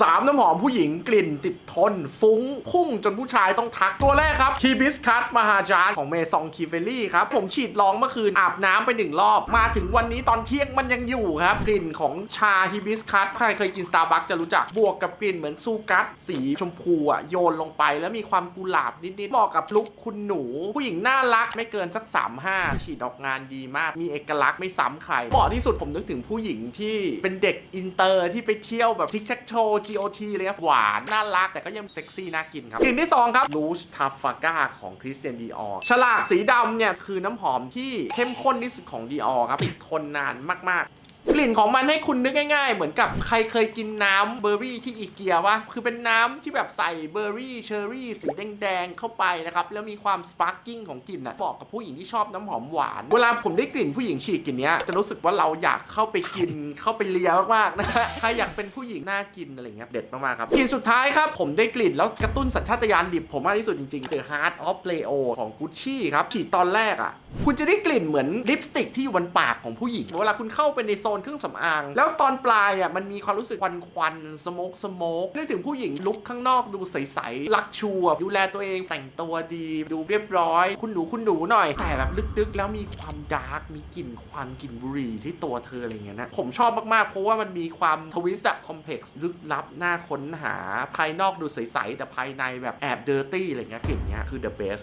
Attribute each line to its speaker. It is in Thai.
Speaker 1: สามน้ำหอมผู้หญิงกลิ่นติดทน ฟุ้ง พุ่งจนผู้ชายต้องทักตัวแรกครับคีบิสคัตมหาจาร์ของเมซองคีเฟลี่ครับ ผมฉีดลองเมื่อคืนอาบน้ำไปหนึ่งรอบ มาถึงวันนี้ตอนเที่ยงมันยังอยู่ครับ กลิ่นของชาฮิบิสคัตใครเคยกินสตาร์บัคจะรู้จักบวกกับกลิ่นเหมือนซูกัสสีชมพูอะโยนลงไปแล้วมีความกุหลาบนิดๆเหมาะกับลุคคุณหนู ผู้หญิงน่ารักไม่เกินสัก 35 ฉีดออกงานดีมาก มีเอกลักษณ์ไม่ซ้ำใครเหมาะที่สุดผมนึกถึงผู้หญิงที่เป็นเด็กอินเตอร์ที่ไปเที่ยวแบบทิกแท็กโช GOT เลยครับหวานน่ารักแต่ก็ยังเซ็กซี่น่ากินครับกลิ่นที่สองครับลูชทาฟาก้าของคริสเตียนดีออฉลากสีดำเนี่ยคือน้ำหอมที่เข้มข้นที่สุดของดีออครับติดทนนานมากๆ กลิ่นของมันให้คุณนึกง่าย ๆ เหมือนกับใครเคยกินน้ำเบอร์รี่ที่อีเกียวะคือเป็นน้ำที่แบบใส่เบอร์รี่เชอร์รี่สีแดงๆเข้าไปนะครับแล้วมีความสปาร์กิ้งของกลิ่นนะเหมาะกับผู้หญิงที่ชอบน้ำหอมหวาน เวลาผมได้กลิ่นผู้หญิงฉีดกลิ่นเนี้ยจะรู้สึกว่าเราอยากเข้าไปกินเข้าไปเลียมากๆนะฮะใครอยากเป็นผู้หญิงน่ากินอะไรเงี้ยเด็ดมากๆครับกลิ่นสุดท้ายครับผมได้กลิ่นแล้วกระตุ้นสัญชาตญาณดิบผมมากที่สุดจริงๆ The Heart of Leo ของ Gucci ครับฉีดตอนแรกอะคุณจะได้กลิ่นเหมือนลิปสติกที่อยู่บนปากของผู้หญิงเวลาคุณเข้าไปในโซนนเครื่องสำอาง แล้วตอนปลายอะมันมีความรู้สึกควันควันสโมกสโมกนึกถึงผู้หญิงลุกข้างนอกดูใสๆลักชูอะดูแลตัวเองแต่งตัวดีดูเรียบร้อย คุณหนูคุณหนูหน่อย แต่แบบลึกๆ แล้วมีความดาร์กมีกลิ่นควันกลิ่นบุหรี่ที่ตัวเธออะไรเงี้ยนะผมชอบมากๆ เพราะว่ามันมีความทวิสต์คอมเพล็กซ์ลึกลับน่าค้นหาภายนอกดูใสๆแต่ภายในแบบแอบเดอร์ตี้อะไรเงี้ยกลิ่นเนี้ยคือ the best